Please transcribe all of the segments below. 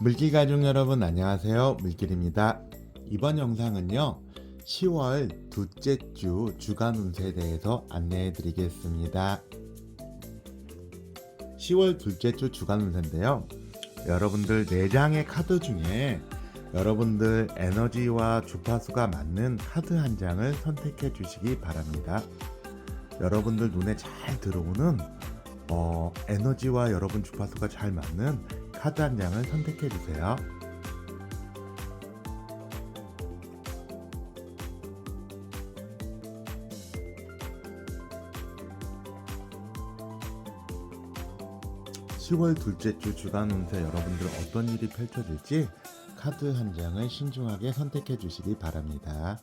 물길 가족 여러분 안녕하세요. 물길입니다. 이번 영상은요 10월 둘째 주 주간 운세에 대해서 안내해 드리겠습니다. 10월 둘째 주 주간 운세인데요. 여러분들 4장의 카드 중에 여러분들 에너지와 주파수가 맞는 카드 한 장을 선택해 주시기 바랍니다. 여러분들 눈에 잘 들어오는 어, 에너지와 여러분 주파수가 잘 맞는 카드 한 장을 선택해 주세요. (10월) 둘째 주 주간 운세 여러분들 어떤 일이 펼쳐질지 카드 한 장을 신중하게 선택해 주시기 바랍니다.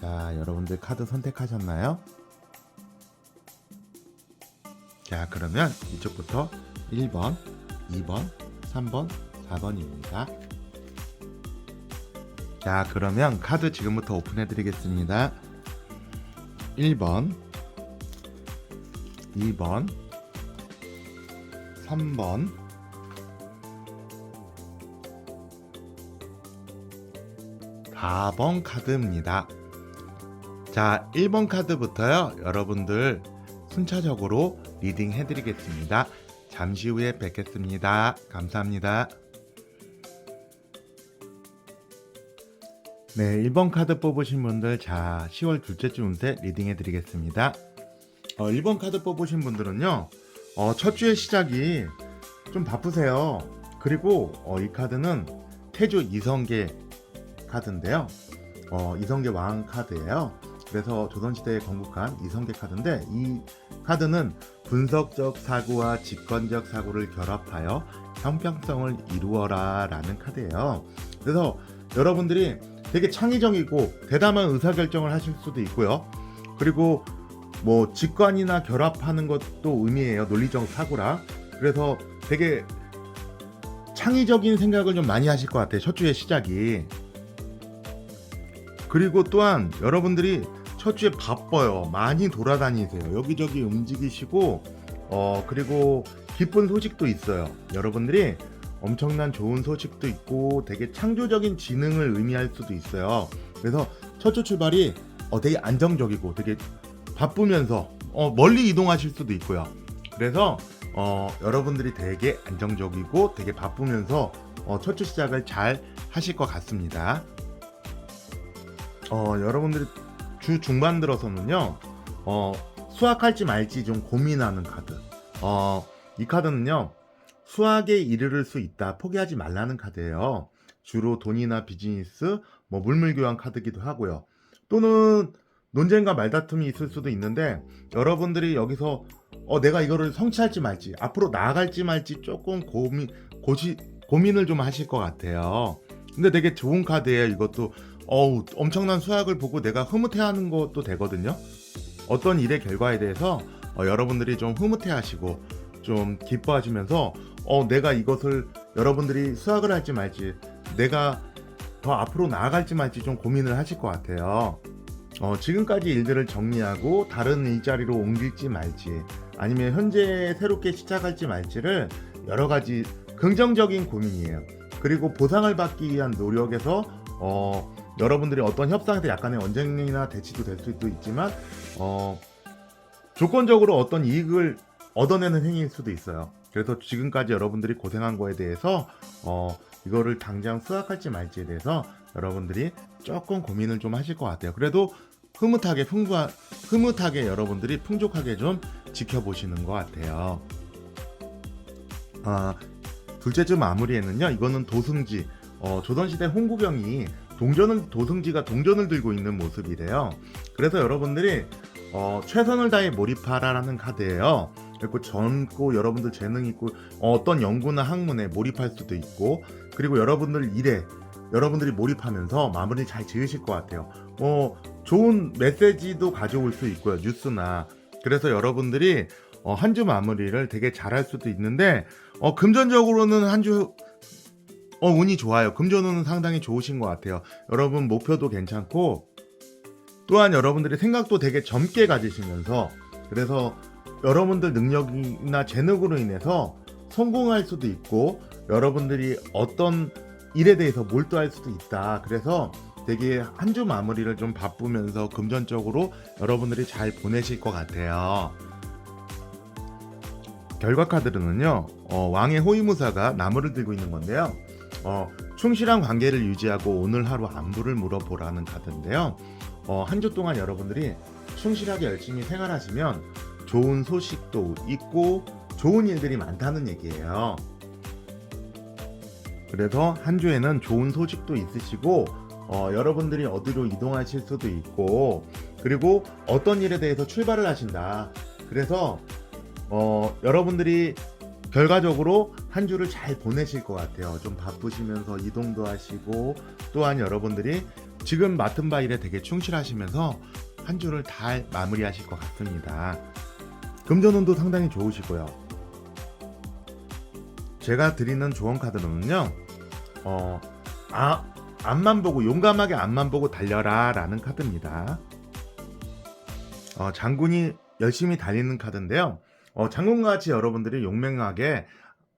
자, 여러분들 카드 선택하셨나요? 자, 그러면 이쪽부터 1번, 2번, 3번, 4번입니다. 자, 그러면 카드 지금부터 오픈해 드리겠습니다. 1번, 2번, 3번, 4번 카드입니다. 자, 1번 카드부터요. 여러분들 순차적으로 리딩 해드리겠습니다. 잠시 후에 뵙겠습니다. 감사합니다. 네, 1번 카드 뽑으신 분들, 자, 10월 둘째 주 운세 리딩 해 드리겠습니다. 어, 1번 카드 뽑으신 분들은요, 어, 첫 주의 시작이 좀 바쁘세요. 그리고 어, 이 카드는 태조 이성계 카드인데요. 어, 이성계 왕 카드예요. 그래서 조선시대에 건국한 이성계 카드인데 이 카드는 분석적 사고와 직관적 사고를 결합하여 형평성을 이루어라 라는 카드예요. 그래서 여러분들이 되게 창의적이고 대담한 의사결정을 하실 수도 있고요. 그리고 뭐 직관이나 결합하는 것도 의미해요. 논리적 사고라. 그래서 되게 창의적인 생각을 좀 많이 하실 것 같아요. 첫 주의 시작이. 그리고 또한 여러분들이 첫 주에 바빠요. 많이 돌아다니세요. 여기저기 움직이시고, 어, 그리고 기쁜 소식도 있어요. 여러분들이 엄청난 좋은 소식도 있고 되게 창조적인 지능을 의미할 수도 있어요. 그래서 첫 주 출발이 어, 되게 안정적이고 되게 바쁘면서 어, 멀리 이동하실 수도 있고요. 그래서 어, 여러분들이 되게 안정적이고 되게 바쁘면서 어, 첫 주 시작을 잘 하실 것 같습니다. 어, 여러분들이 주 중반 들어서는요, 어, 수학할지 말지 좀 고민하는 카드. 어, 이 카드는요, 수학에 이르를 수 있다. 포기하지 말라는 카드예요. 주로 돈이나 비즈니스, 뭐 물물 교환 카드기도 하고요. 또는 논쟁과 말다툼이 있을 수도 있는데 여러분들이 여기서 어, 내가 이거를 성취할지 말지 앞으로 나아갈지 말지 조금 고민 고시, 고민을 좀 하실 것 같아요. 근데 되게 좋은 카드예요. 이것도 어우 엄청난 수학을 보고 내가 흐뭇해하는 것도 되거든요. 어떤 일의 결과에 대해서 어, 여러분들이 좀 흐뭇해하시고 좀 기뻐하시면서 어 내가 이것을 여러분들이 수학을 할지 말지 내가 더 앞으로 나아갈지 말지 좀 고민을 하실 것 같아요. 어, 지금까지 일들을 정리하고 다른 일자리로 옮길지 말지 아니면 현재 새롭게 시작할지 말지를 여러 가지 긍정적인 고민이에요. 그리고 보상을 받기 위한 노력에서 어, 여러분들이 어떤 협상에서 약간의 언쟁이나 대치도 될 수도 있지만 어, 조건적으로 어떤 이익을 얻어내는 행위일 수도 있어요. 그래서 지금까지 여러분들이 고생한 거에 대해서 어, 이거를 당장 수확할지 말지에 대해서 여러분들이 조금 고민을 좀 하실 것 같아요. 그래도 흐뭇하게 풍부한 흐뭇하게 여러분들이 풍족하게 좀 지켜보시는 것 같아요. 아, 둘째 주 마무리에는요. 이거는 도승지 어, 조선시대 홍구병이 동전을 도승지가 동전을 들고 있는 모습이래요. 그래서 여러분들이 어, 최선을 다해 몰입하라라는 카드예요. 그리고 젊고 여러분들 재능 있고 어떤 연구나 학문에 몰입할 수도 있고 그리고 여러분들 일에 여러분들이 몰입하면서 마무리 잘 지으실 것 같아요. 뭐 좋은 메시지도 가져올 수 있고요 뉴스나 그래서 여러분들이 어, 한 주 마무리를 되게 잘할 수도 있는데 어, 금전적으로는 한주 어, 운이 좋아요. 금전운은 상당히 좋으신 것 같아요. 여러분 목표도 괜찮고 또한 여러분들이 생각도 되게 젊게 가지시면서 그래서 여러분들 능력이나 재능으로 인해서 성공할 수도 있고 여러분들이 어떤 일에 대해서 몰두할 수도 있다. 그래서 되게 한 주 마무리를 좀 바쁘면서 금전적으로 여러분들이 잘 보내실 것 같아요. 결과 카드는요, 어, 왕의 호위무사가 나무를 들고 있는 건데요. 어, 충실한 관계를 유지하고 오늘 하루 안부를 물어보라는 카드인데요. 어, 한 주 동안 여러분들이 충실하게 열심히 생활하시면 좋은 소식도 있고 좋은 일들이 많다는 얘기예요. 그래서 한 주에는 좋은 소식도 있으시고 어, 여러분들이 어디로 이동하실 수도 있고 그리고 어떤 일에 대해서 출발을 하신다. 그래서 어, 여러분들이 결과적으로 한 주를 잘 보내실 것 같아요. 좀 바쁘시면서 이동도 하시고 또한 여러분들이 지금 맡은 바 일에 되게 충실하시면서 한 주를 잘 마무리하실 것 같습니다. 금전운도 상당히 좋으시고요. 제가 드리는 조언 카드는요, 어, 아, 앞만 보고 용감하게 앞만 보고 달려라 라는 카드입니다. 어, 장군이 열심히 달리는 카드인데요. 어, 장군과 같이 여러분들이 용맹하게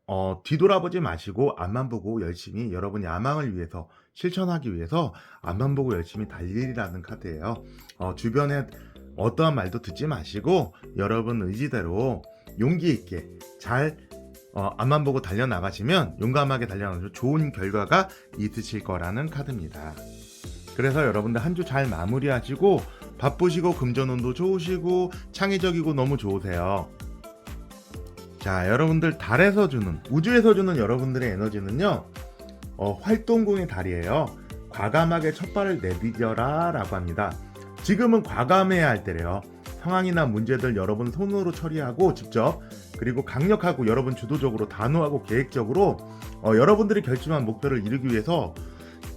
어, 뒤돌아보지 마시고 앞만 보고 열심히 여러분 야망을 위해서 실천하기 위해서 앞만 보고 열심히 달리라는 카드예요. 어, 주변에 어떠한 말도 듣지 마시고 여러분 의지대로 용기 있게 잘 어, 앞만 보고 달려 나가시면 용감하게 달려 나가서 좋은 결과가 있으실 거라는 카드입니다. 그래서 여러분들 한 주 잘 마무리하시고 바쁘시고 금전운도 좋으시고 창의적이고 너무 좋으세요. 자, 여러분들 달에서 주는 우주에서 주는 여러분들의 에너지는요. 어, 활동궁의 달이에요. 과감하게 첫 발을 내디뎌라라고 합니다. 지금은 과감해야 할 때래요. 상황이나 문제들 여러분 손으로 처리하고 직접 그리고 강력하고 여러분 주도적으로 단호하고 계획적으로 어, 여러분들이 결심한 목표를 이루기 위해서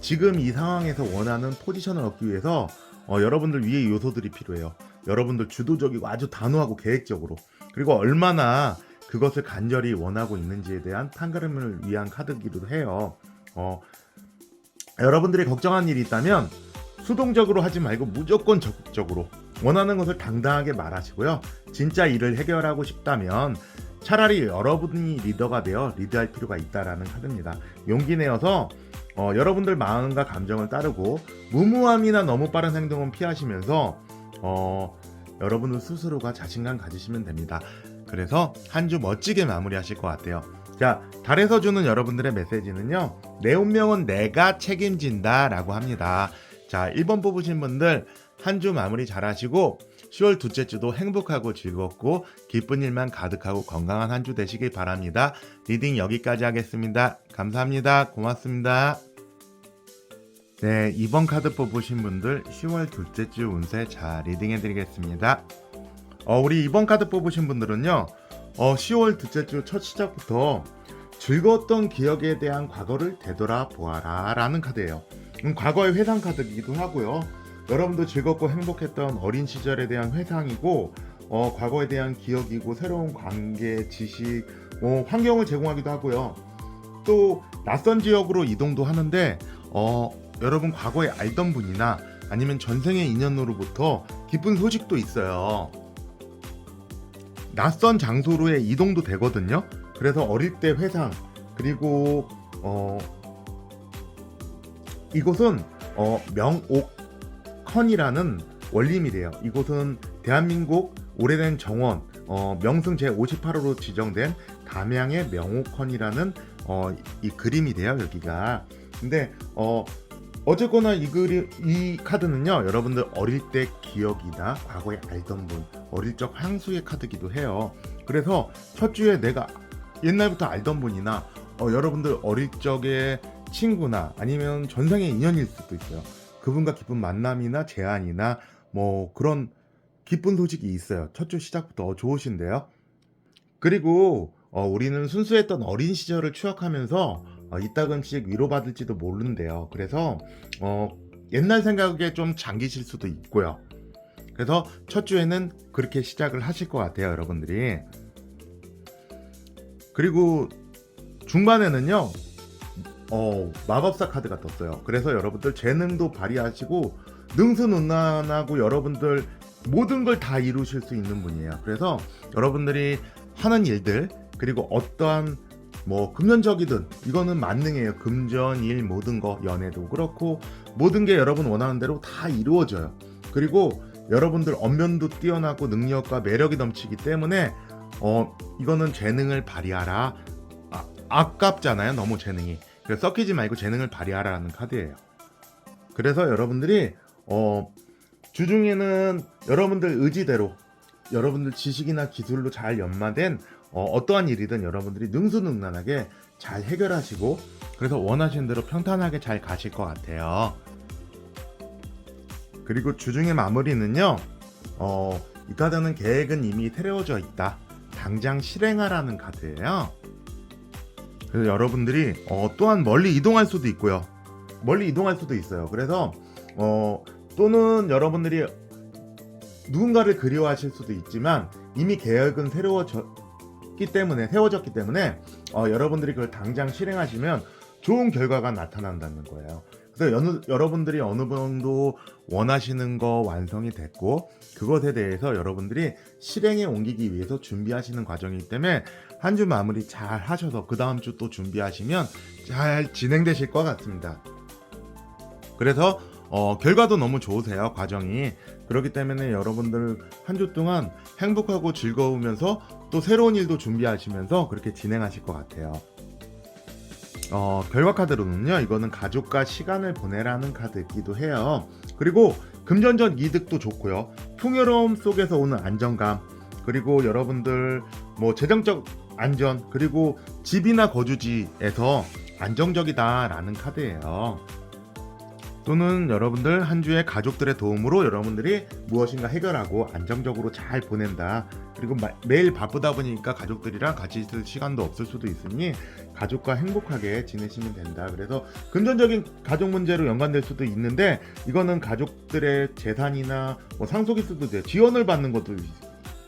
지금 이 상황에서 원하는 포지션을 얻기 위해서 어, 여러분들 위에 요소들이 필요해요. 여러분들 주도적이고 아주 단호하고 계획적으로 그리고 얼마나 그것을 간절히 원하고 있는지에 대한 판가름을 위한 카드기도 해요. 어, 여러분들이 걱정한 일이 있다면 수동적으로 하지 말고 무조건 적극적으로 원하는 것을 당당하게 말하시고요. 진짜 일을 해결하고 싶다면 차라리 여러분이 리더가 되어 리드할 필요가 있다라는 카드입니다. 용기 내어서 어, 여러분들 마음과 감정을 따르고 무모함이나 너무 빠른 행동은 피하시면서 어, 여러분들 스스로가 자신감 가지시면 됩니다. 그래서 한 주 멋지게 마무리하실 것 같아요. 자, 달에서 주는 여러분들의 메시지는요. 내 운명은 내가 책임진다 라고 합니다. 자, 1번 뽑으신 분들 한 주 마무리 잘 하시고 10월 둘째 주도 행복하고 즐겁고 기쁜 일만 가득하고 건강한 한 주 되시길 바랍니다. 리딩 여기까지 하겠습니다. 감사합니다. 고맙습니다. 네, 2번 카드 뽑으신 분들 10월 둘째 주 운세 잘 리딩해 드리겠습니다. 어, 우리 2번 카드 뽑으신 분들은요. 어, 10월 둘째 주 첫 시작부터 즐거웠던 기억에 대한 과거를 되돌아보아라 라는 카드예요. 음, 과거의 회상 카드이기도 하고요. 여러분도 즐겁고 행복했던 어린 시절에 대한 회상이고 어, 과거에 대한 기억이고 새로운 관계, 지식, 어, 환경을 제공하기도 하고요. 또 낯선 지역으로 이동도 하는데 어, 여러분 과거에 알던 분이나 아니면 전생의 인연으로부터 기쁜 소식도 있어요. 낯선 장소로의 이동도 되거든요. 그래서 어릴 때 회상 그리고 어 이곳은 어 명옥헌이라는 원림이래요. 이곳은 대한민국 오래된 정원 어 명승 제 58호로 지정된 담양의 명옥헌이라는 어 이 그림이래요. 여기가. 근데 어 어쨌거나 이 그림 이 카드는요 여러분들 어릴 때 기억이나 과거에 알던 분 어릴 적 향수의 카드기도 해요. 그래서 첫 주에 내가 옛날부터 알던 분이나 어, 여러분들 어릴 적의 친구나 아니면 전생의 인연일 수도 있어요. 그분과 기쁜 만남이나 제안이나 뭐 그런 기쁜 소식이 있어요. 첫 주 시작부터 어, 좋으신데요. 그리고 어, 우리는 순수했던 어린 시절을 추억하면서 어, 이따금씩 위로받을지도 모르는데요. 그래서 어, 옛날 생각에 좀 잠기실 수도 있고요. 그래서 첫 주에는 그렇게 시작을 하실 것 같아요, 여러분들이. 그리고 중반에는요, 어, 마법사 카드가 떴어요. 그래서 여러분들 재능도 발휘하시고 능수능란하고 여러분들 모든 걸 다 이루실 수 있는 분이에요. 그래서 여러분들이 하는 일들 그리고 어떠한 뭐 금전적이든 이거는 만능이에요. 금전, 일 모든 거 연애도 그렇고 모든 게 여러분 원하는 대로 다 이루어져요. 그리고 여러분들 언면도 뛰어나고 능력과 매력이 넘치기 때문에 어 이거는 재능을 발휘하라. 아, 아깝잖아요. 너무 재능이. 그래서 섞이지 말고 재능을 발휘하라는 카드예요. 그래서 여러분들이 어 주중에는 여러분들 의지대로 여러분들 지식이나 기술로 잘 연마된 어, 떠한 일이든 여러분들이 능수능란하게 잘 해결하시고 그래서 원하시는 대로 평탄하게 잘 가실 것 같아요. 그리고 주중의 마무리는요. 어, 이 카드는 계획은 이미 테려져 있다. 당장 실행하라는 카드예요. 그래서 여러분들이 어, 또한 멀리 이동할 수도 있고요. 멀리 이동할 수도 있어요. 그래서 어, 또는 여러분들이 누군가를 그리워하실 수도 있지만 이미 계획은 새로워 졌기 때문에 세워졌기 때문에 어, 여러분들이 그걸 당장 실행하시면 좋은 결과가 나타난다는 거예요. 그래서 여느, 여러분들이 어느 정도 원하시는 거 완성이 됐고 그것에 대해서 여러분들이 실행에 옮기기 위해서 준비하시는 과정이기 때문에 한 주 마무리 잘 하셔서 그 다음 주 또 준비하시면 잘 진행되실 것 같습니다. 그래서 어, 결과도 너무 좋으세요 과정이 그렇기 때문에 여러분들 한 주 동안 행복하고 즐거우면서 또 새로운 일도 준비하시면서 그렇게 진행하실 것 같아요. 어, 결과 카드로는요, 이거는 가족과 시간을 보내라는 카드이기도 해요. 그리고 금전적 이득도 좋고요. 풍요로움 속에서 오는 안정감, 그리고 여러분들 뭐 재정적 안전, 그리고 집이나 거주지에서 안정적이다라는 카드예요. 또는 여러분들 한 주에 가족들의 도움으로 여러분들이 무엇인가 해결하고 안정적으로 잘 보낸다. 그리고 마- 매일 바쁘다 보니까 가족들이랑 같이 있을 시간도 없을 수도 있으니 가족과 행복하게 지내시면 된다. 그래서 금전적인 가족 문제로 연관될 수도 있는데 이거는 가족들의 재산이나 뭐 상속일 수도 돼요. 지원을 받는 것도 있-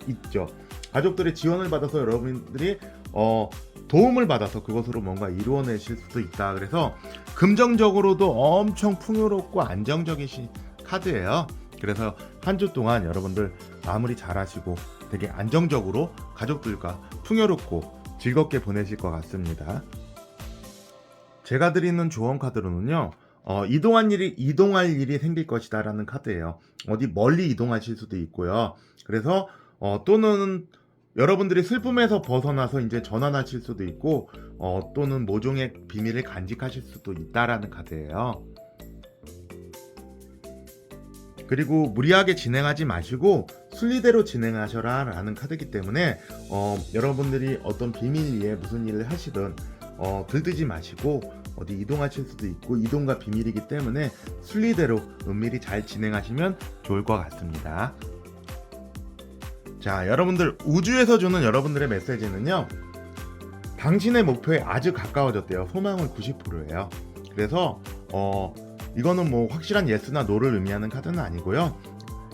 있죠. 가족들의 지원을 받아서 여러분들이 어 도움을 받아서 그것으로 뭔가 이루어내실 수도 있다. 그래서 금전적으로도 엄청 풍요롭고 안정적이신 카드예요. 그래서 한 주 동안 여러분들 마무리 잘 하시고 되게 안정적으로 가족들과 풍요롭고 즐겁게 보내실 것 같습니다. 제가 드리는 조언 카드로는요. 어, 이동한 일이 이동할 일이 생길 것이다라는 카드예요. 어디 멀리 이동하실 수도 있고요. 그래서 어, 또는 여러분들이 슬픔에서 벗어나서 이제 전환하실 수도 있고 어, 또는 모종의 비밀을 간직하실 수도 있다라는 카드예요. 그리고 무리하게 진행하지 마시고 순리대로 진행하셔라 라는 카드이기 때문에 어, 여러분들이 어떤 비밀리에 무슨 일을 하시든 어, 들뜨지 마시고 어디 이동하실 수도 있고 이동과 비밀이기 때문에 순리대로 은밀히 잘 진행하시면 좋을 것 같습니다. 자, 여러분들 우주에서 주는 여러분들의 메시지는요. 당신의 목표에 아주 가까워졌대요. 소망은 90%예요. 그래서 어 이거는 뭐 확실한 예스나 노를 의미하는 카드는 아니고요.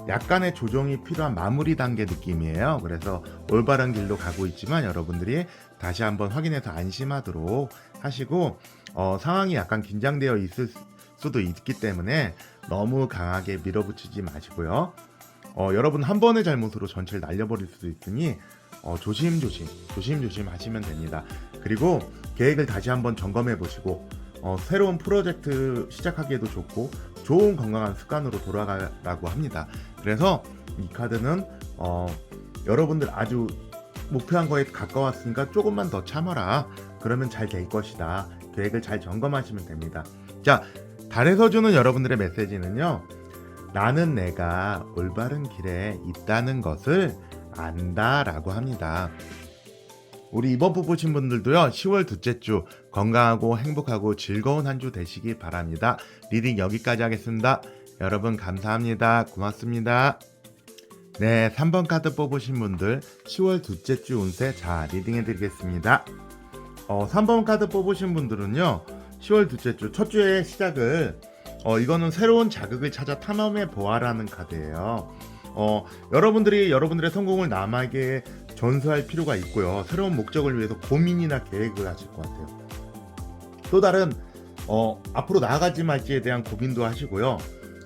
약간의 조정이 필요한 마무리 단계 느낌이에요. 그래서 올바른 길로 가고 있지만 여러분들이 다시 한번 확인해서 안심하도록 하시고 어, 상황이 약간 긴장되어 있을 수도 있기 때문에 너무 강하게 밀어붙이지 마시고요. 어, 여러분 한 번의 잘못으로 전체를 날려버릴 수도 있으니 어, 조심조심 조심조심 하시면 됩니다. 그리고 계획을 다시 한번 점검해 보시고 어, 새로운 프로젝트 시작하기에도 좋고 좋은 건강한 습관으로 돌아가라고 합니다. 그래서 이 카드는 어, 여러분들 아주 목표한 거에 가까웠으니까 조금만 더 참아라. 그러면 잘 될 것이다. 계획을 잘 점검하시면 됩니다. 자, 달에서 주는 여러분들의 메시지는요. 나는 내가 올바른 길에 있다는 것을 안다라고 합니다. 우리 이번 뽑으신 분들도요, 10월 둘째 주 건강하고 행복하고 즐거운 한 주 되시기 바랍니다. 리딩 여기까지 하겠습니다. 여러분 감사합니다. 고맙습니다. 네, 3번 카드 뽑으신 분들 10월 둘째 주 운세 자 리딩해 드리겠습니다. 어, 3번 카드 뽑으신 분들은요, 10월 둘째 주 첫 주의 시작을 어, 이거는 새로운 자극을 찾아 탐험해 보아라는 카드예요. 어, 여러분들이 여러분들의 성공을 남에게 전수할 필요가 있고요. 새로운 목적을 위해서 고민이나 계획을 하실 것 같아요. 또 다른 어, 앞으로 나아가지 말지에 대한 고민도 하시고요.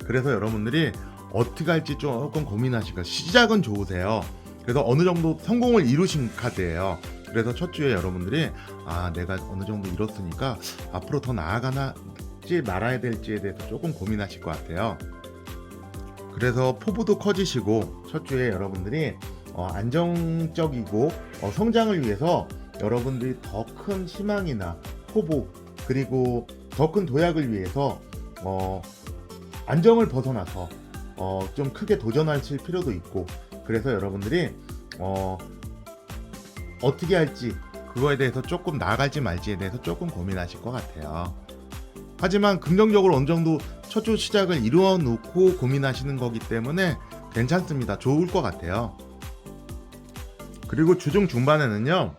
그래서 여러분들이 어떻게 할지 조금 고민하시고 시작은 좋으세요. 그래서 어느 정도 성공을 이루신 카드예요. 그래서 첫 주에 여러분들이 아 내가 어느 정도 이뤘으니까 앞으로 더 나아가나지 말아야 될지에 대해서 조금 고민하실 것 같아요. 그래서 포부도 커지시고 첫 주에 여러분들이 어, 안정적이고 어, 성장을 위해서 여러분들이 더 큰 희망이나 포부 그리고 더 큰 도약을 위해서 어, 안정을 벗어나서 어, 좀 크게 도전하실 필요도 있고 그래서 여러분들이 어, 어떻게 할지 그거에 대해서 조금 나아갈지 말지에 대해서 조금 고민하실 것 같아요. 하지만 긍정적으로 어느 정도 첫 주 시작을 이루어 놓고 고민하시는 거기 때문에 괜찮습니다. 좋을 것 같아요. 그리고 주중 중반에는요,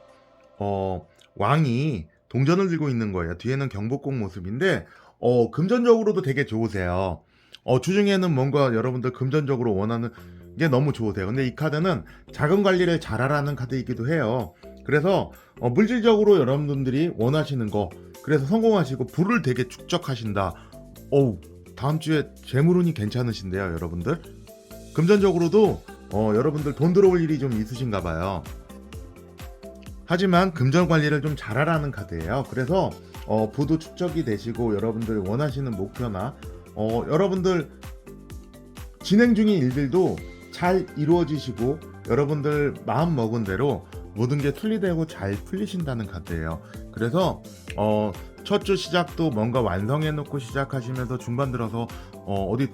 어, 왕이 동전을 들고 있는 거예요. 뒤에는 경복궁 모습인데, 어, 금전적으로도 되게 좋으세요. 어, 주중에는 뭔가 여러분들 금전적으로 원하는 게 너무 좋으세요. 근데 이 카드는 자금 관리를 잘하라는 카드이기도 해요. 그래서 어, 물질적으로 여러분들이 원하시는 거, 그래서 성공하시고 부를 되게 축적하신다. 어우, 다음 주에 재물운이 괜찮으신데요, 여러분들. 금전적으로도 어, 여러분들 돈 들어올 일이 좀 있으신가 봐요. 하지만 금전 관리를 좀 잘하라는 카드예요. 그래서 어, 부도 축적이 되시고 여러분들 원하시는 목표나 어, 여러분들 진행 중인 일들도 잘 이루어지시고 여러분들 마음 먹은 대로 모든 게 순리되고 잘 풀리신다는 카드예요. 그래서 어, 첫 주 시작도 뭔가 완성해 놓고 시작하시면서 중반 들어서 어, 어디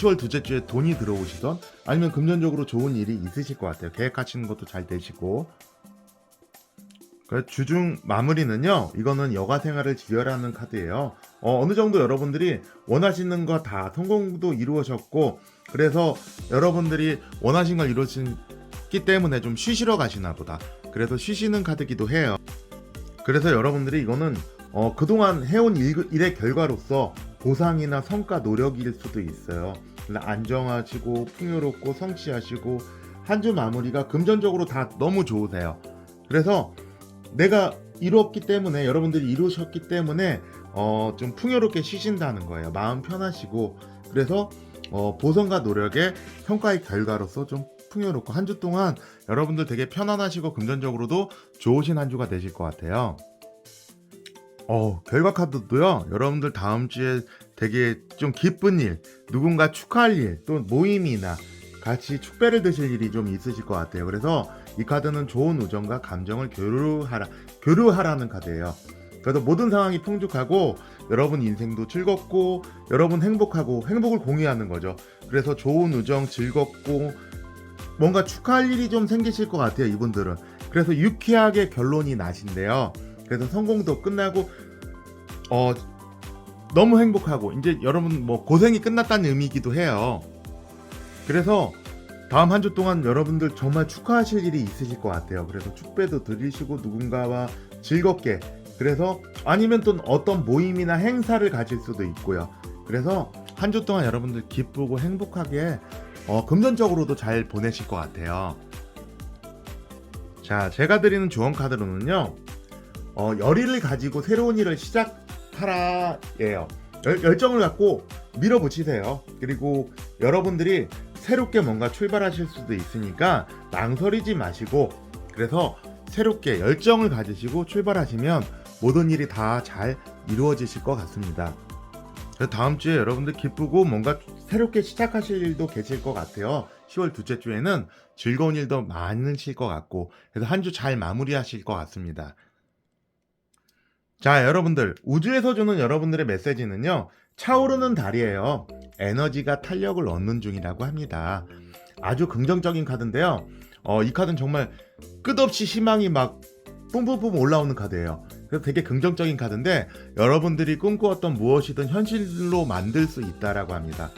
10월 둘째 주에 돈이 들어오시던 아니면 금전적으로 좋은 일이 있으실 것 같아요. 계획하시는 것도 잘 되시고 그 주중 마무리는요. 이거는 여가 생활을 지혈하는 카드예요. 어, 어느 정도 여러분들이 원하시는 거 다 성공도 이루어졌고 그래서 여러분들이 원하신 걸 이루었기 때문에 좀 쉬시러 가시나 보다. 그래서 쉬시는 카드기도 해요. 그래서 여러분들이 이거는 어, 그동안 해온 일, 일의 결과로서 보상이나 성과 노력일 수도 있어요. 안정하시고 풍요롭고 성취하시고 한 주 마무리가 금전적으로 다 너무 좋으세요. 그래서 내가 이루었기 때문에 여러분들이 이루셨기 때문에 어, 좀 풍요롭게 쉬신다는 거예요. 마음 편하시고 그래서 어, 보상과 노력의 성과의 결과로서 좀 풍요롭고 한 주 동안 여러분들 되게 편안하시고 금전적으로도 좋으신 한 주가 되실 것 같아요. 어, 결과 카드도요. 여러분들 다음 주에 되게 좀 기쁜 일, 누군가 축하할 일, 또 모임이나 같이 축배를 드실 일이 좀 있으실 것 같아요. 그래서 이 카드는 좋은 우정과 감정을 교류하라, 교류하라는 카드예요. 그래서 모든 상황이 풍족하고 여러분 인생도 즐겁고 여러분 행복하고 행복을 공유하는 거죠. 그래서 좋은 우정, 즐겁고 뭔가 축하할 일이 좀 생기실 것 같아요. 이분들은. 그래서 유쾌하게 결론이 나신대요. 그래서 성공도 끝나고 어 너무 행복하고 이제 여러분 뭐 고생이 끝났다는 의미이기도 해요. 그래서 다음 한 주 동안 여러분들 정말 축하하실 일이 있으실 것 같아요. 그래서 축배도 드리시고 누군가와 즐겁게 그래서 아니면 또 어떤 모임이나 행사를 가질 수도 있고요. 그래서 한 주 동안 여러분들 기쁘고 행복하게 어, 금전적으로도 잘 보내실 것 같아요. 자, 제가 드리는 조언 카드로는요. 어, 열의를 가지고 새로운 일을 시작 하라예요. 열, 열정을 갖고 밀어붙이세요. 그리고 여러분들이 새롭게 뭔가 출발하실 수도 있으니까 망설이지 마시고 그래서 새롭게 열정을 가지시고 출발하시면 모든 일이 다 잘 이루어지실 것 같습니다. 다음 주에 여러분들 기쁘고 뭔가 새롭게 시작하실 일도 계실 것 같아요. 10월 둘째 주에는 즐거운 일도 많으실 것 같고 그래서 한 주 잘 마무리하실 것 같습니다. 자, 여러분들 우주에서 주는 여러분들의 메시지는요. 차오르는 달이에요. 에너지가 탄력을 얻는 중이라고 합니다. 아주 긍정적인 카드인데요. 어, 이 카드는 정말 끝없이 희망이 막 뿜뿜뿜 올라오는 카드예요. 그래서 되게 긍정적인 카드인데 여러분들이 꿈꾸었던 무엇이든 현실로 만들 수 있다라고 합니다.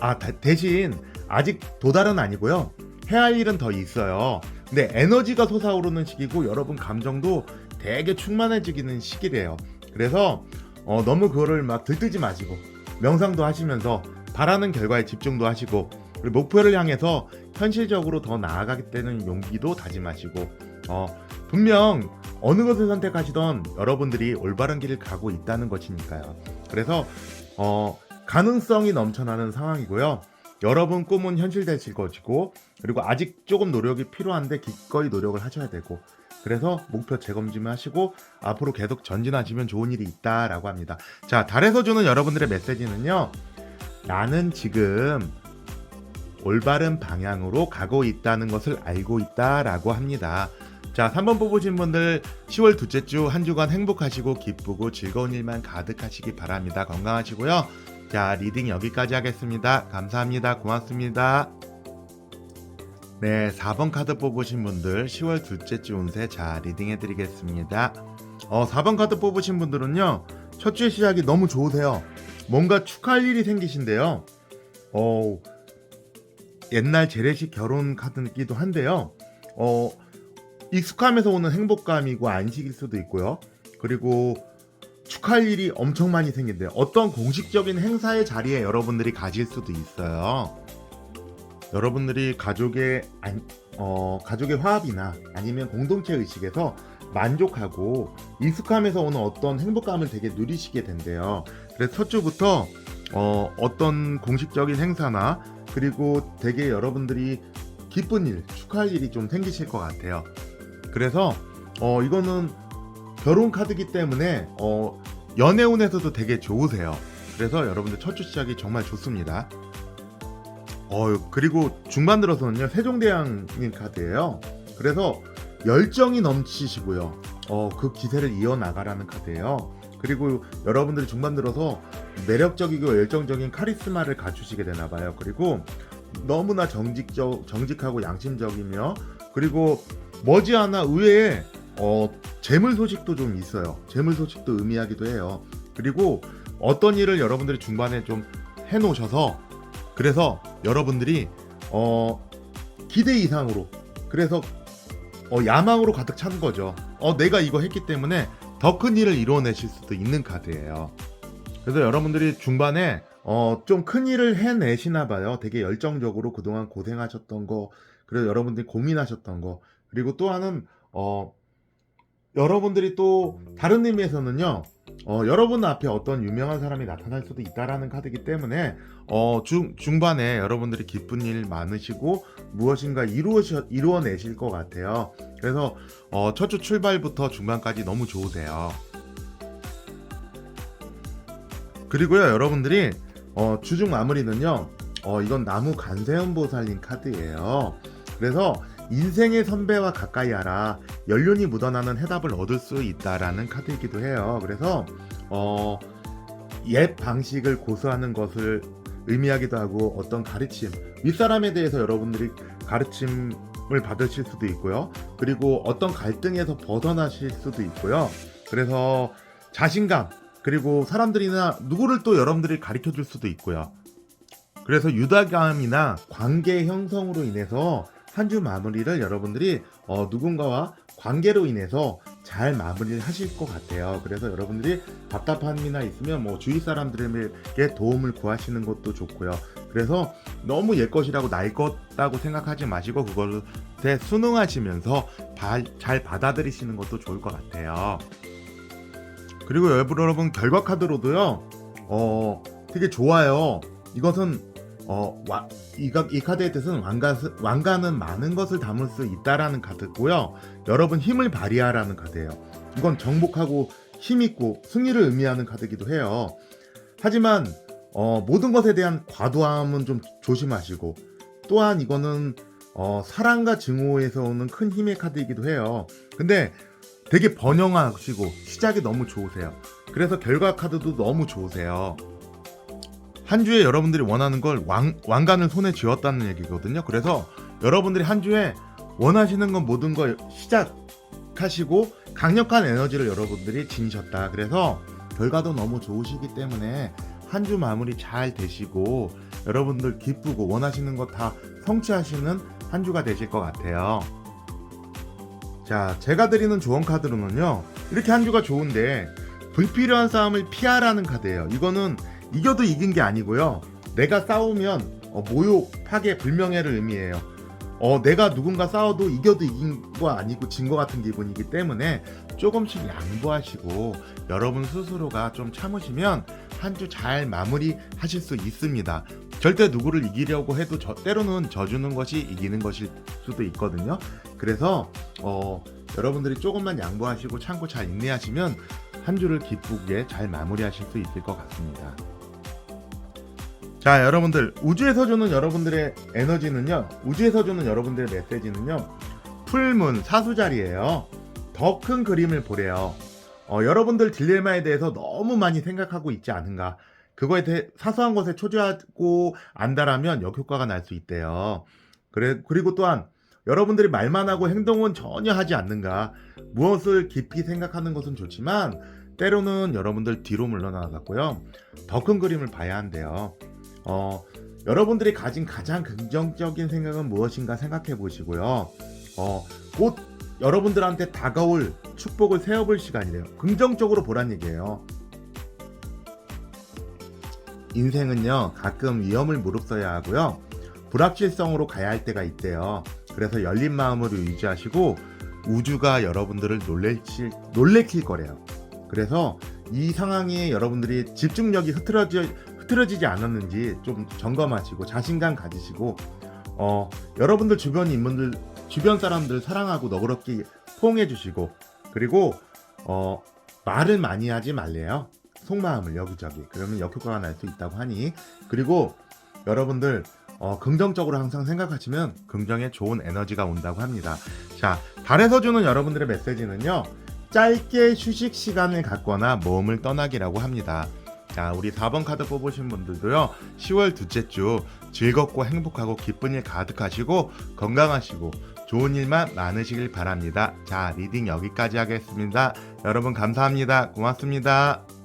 아 다- 대신 아직 도달은 아니고요. 해야 할 일은 더 있어요. 근데 에너지가 솟아오르는 시기고 여러분 감정도 되게 충만해지기는 시기래요. 그래서 어, 너무 그거를 막 들뜨지 마시고 명상도 하시면서 바라는 결과에 집중도 하시고 그리고 목표를 향해서 현실적으로 더 나아가겠다는 용기도 다짐하시고 어, 분명 어느 것을 선택하시던 여러분들이 올바른 길을 가고 있다는 것이니까요. 그래서 어, 가능성이 넘쳐나는 상황이고요. 여러분 꿈은 현실되실 것이고 그리고 아직 조금 노력이 필요한데 기꺼이 노력을 하셔야 되고 그래서 목표 재검증하시고 앞으로 계속 전진하시면 좋은 일이 있다라고 합니다. 자, 달에서 주는 여러분들의 메시지는요. 나는 지금 올바른 방향으로 가고 있다는 것을 알고 있다라고 합니다. 자, 3번 뽑으신 분들 10월 둘째 주 한 주간 행복하시고 기쁘고 즐거운 일만 가득하시기 바랍니다. 건강하시고요. 자, 리딩 여기까지 하겠습니다. 감사합니다. 고맙습니다. 네, 4번 카드 뽑으신 분들 10월 둘째 주 운세 자, 리딩 해 드리겠습니다. 어, 4번 카드 뽑으신 분들은요, 첫 주의 시작이 너무 좋으세요. 뭔가 축하할 일이 생기신데요. 어, 옛날 재래식 결혼 카드이기도 한데요. 어, 익숙함에서 오는 행복감이고 안식일 수도 있고요. 그리고 축하할 일이 엄청 많이 생긴대요. 어떤 공식적인 행사의 자리에 여러분들이 가질 수도 있어요. 여러분들이 가족의 안- 어, 가족의 화합이나 아니면 공동체 의식에서 만족하고 익숙함에서 오는 어떤 행복감을 되게 누리시게 된대요. 그래서 첫 주부터 어, 어떤 공식적인 행사나 그리고 되게 여러분들이 기쁜 일, 축하할 일이 좀 생기실 것 같아요. 그래서 어, 이거는 결혼 카드기 때문에 어, 연애운에서도 되게 좋으세요. 그래서 여러분들 첫 주 시작이 정말 좋습니다. 어, 그리고 중반 들어서는요, 세종대왕님 카드예요. 그래서 열정이 넘치시고요. 어, 그 기세를 이어나가라는 카드예요. 그리고 여러분들이 중반 들어서 매력적이고 열정적인 카리스마를 갖추시게 되나 봐요. 그리고 너무나 정직적, 정직하고 양심적이며 그리고 머지않아 의외에 어, 재물 소식도 좀 있어요. 재물 소식도 의미하기도 해요. 그리고 어떤 일을 여러분들이 중반에 좀 해놓으셔서 그래서 여러분들이 어, 기대 이상으로 그래서 어, 야망으로 가득 찬 거죠. 어, 내가 이거 했기 때문에 더 큰 일을 이뤄내실 수도 있는 카드예요. 그래서 여러분들이 중반에 어, 좀 큰 일을 해내시나 봐요. 되게 열정적으로 그동안 고생하셨던 거, 그래서 여러분들이 고민하셨던 거, 그리고 또 하나는 어, 여러분들이 또 다른 의미에서는요. 어, 여러분 앞에 어떤 유명한 사람이 나타날 수도 있다라는 카드이기 때문에 어, 중, 중반에 여러분들이 기쁜 일 많으시고 무엇인가 이루어시, 이루어내실 것 같아요. 그래서 어, 첫 주 출발부터 중반까지 너무 좋으세요. 그리고요, 여러분들이 어, 주중 마무리는요. 어, 이건 나무 간세음 보살님 카드예요. 그래서 인생의 선배와 가까이 하라. 연륜이 묻어나는 해답을 얻을 수 있다라는 카드이기도 해요. 그래서 어, 옛 방식을 고수하는 것을 의미하기도 하고 어떤 가르침, 윗사람에 대해서 여러분들이 가르침을 받으실 수도 있고요. 그리고 어떤 갈등에서 벗어나실 수도 있고요. 그래서 자신감, 그리고 사람들이나 누구를 또 여러분들이 가르쳐 줄 수도 있고요. 그래서 유다감이나 관계 형성으로 인해서 한 주 마무리를 여러분들이 어, 누군가와 관계로 인해서 잘 마무리를 하실 것 같아요. 그래서 여러분들이 답답함이나 있으면 뭐 주위 사람들에게 도움을 구하시는 것도 좋고요. 그래서 너무 옛 것이라고 날 것다고 생각하지 마시고 그것에 순응하시면서 바- 잘 받아들이시는 것도 좋을 것 같아요. 그리고 여러분 결과 카드로도요. 어 되게 좋아요. 이것은 어 와, 이, 가- 이 카드의 뜻은 왕가, 왕가는 많은 것을 담을 수 있다라는 카드고요. 여러분 힘을 발휘하라는 카드예요. 이건 정복하고 힘있고 승리를 의미하는 카드이기도 해요. 하지만 어, 모든 것에 대한 과도함은 좀 조심하시고 또한 이거는 어, 사랑과 증오에서 오는 큰 힘의 카드이기도 해요. 근데 되게 번영하시고 시작이 너무 좋으세요. 그래서 결과 카드도 너무 좋으세요. 한 주에 여러분들이 원하는 걸 왕, 왕관을 손에 쥐었다는 얘기거든요. 그래서 여러분들이 한 주에 원하시는 건 모든 걸 시작하시고 강력한 에너지를 여러분들이 지니셨다. 그래서 결과도 너무 좋으시기 때문에 한 주 마무리 잘 되시고 여러분들 기쁘고 원하시는 거 다 성취하시는 한 주가 되실 것 같아요. 자, 제가 드리는 조언 카드로는요. 이렇게 한 주가 좋은데 불필요한 싸움을 피하라는 카드예요. 이거는 이겨도 이긴 게 아니고요. 내가 싸우면 어, 모욕, 파괴, 불명예를 의미해요. 어, 내가 누군가 싸워도 이겨도 이긴 거 아니고 진 거 같은 기분이기 때문에 조금씩 양보하시고 여러분 스스로가 좀 참으시면 한 주 잘 마무리 하실 수 있습니다. 절대 누구를 이기려고 해도 저, 때로는 져주는 것이 이기는 것일 수도 있거든요. 그래서 어, 여러분들이 조금만 양보하시고 참고 잘 인내하시면 한 주를 기쁘게 잘 마무리하실 수 있을 것 같습니다. 자, 여러분들 우주에서 주는 여러분들의 에너지는요. 우주에서 주는 여러분들의 메시지는요. 풀문 사수자리예요. 더 큰 그림을 보래요. 어, 여러분들 딜레마에 대해서 너무 많이 생각하고 있지 않은가. 그거에 대해 사소한 것에 초조하고 안다라면 역효과가 날 수 있대요. 그래, 그리고 또한 여러분들이 말만 하고 행동은 전혀 하지 않는가. 무엇을 깊이 생각하는 것은 좋지만 때로는 여러분들 뒤로 물러나갔고요. 더 큰 그림을 봐야 한대요. 어, 여러분들이 가진 가장 긍정적인 생각은 무엇인가 생각해 보시고요. 어, 곧 여러분들한테 다가올 축복을 세워볼 시간이래요. 긍정적으로 보란 얘기예요. 인생은요, 가끔 위험을 무릅써야 하고요. 불확실성으로 가야 할 때가 있대요. 그래서 열린 마음으로 유지하시고 우주가 여러분들을 놀래킬, 놀래킬 거래요. 그래서 이 상황에 여러분들이 집중력이 흐트러져, 흐트러지지 않았는지 좀 점검하시고 자신감 가지시고 어, 여러분들 주변 인물들 주변 사람들 사랑하고 너그럽게 포옹해 주시고 그리고 어, 말을 많이 하지 말래요. 속마음을 여기저기 그러면 역효과가 날 수 있다고 하니 그리고 여러분들 어, 긍정적으로 항상 생각하시면 긍정에 좋은 에너지가 온다고 합니다. 자, 달에서 주는 여러분들의 메시지는요. 짧게 휴식 시간을 갖거나 모험을 떠나기라고 합니다. 자, 우리 4번 카드 뽑으신 분들도요. 10월 둘째 주 즐겁고 행복하고 기쁜 일 가득하시고 건강하시고 좋은 일만 많으시길 바랍니다. 자, 리딩 여기까지 하겠습니다. 여러분 감사합니다. 고맙습니다.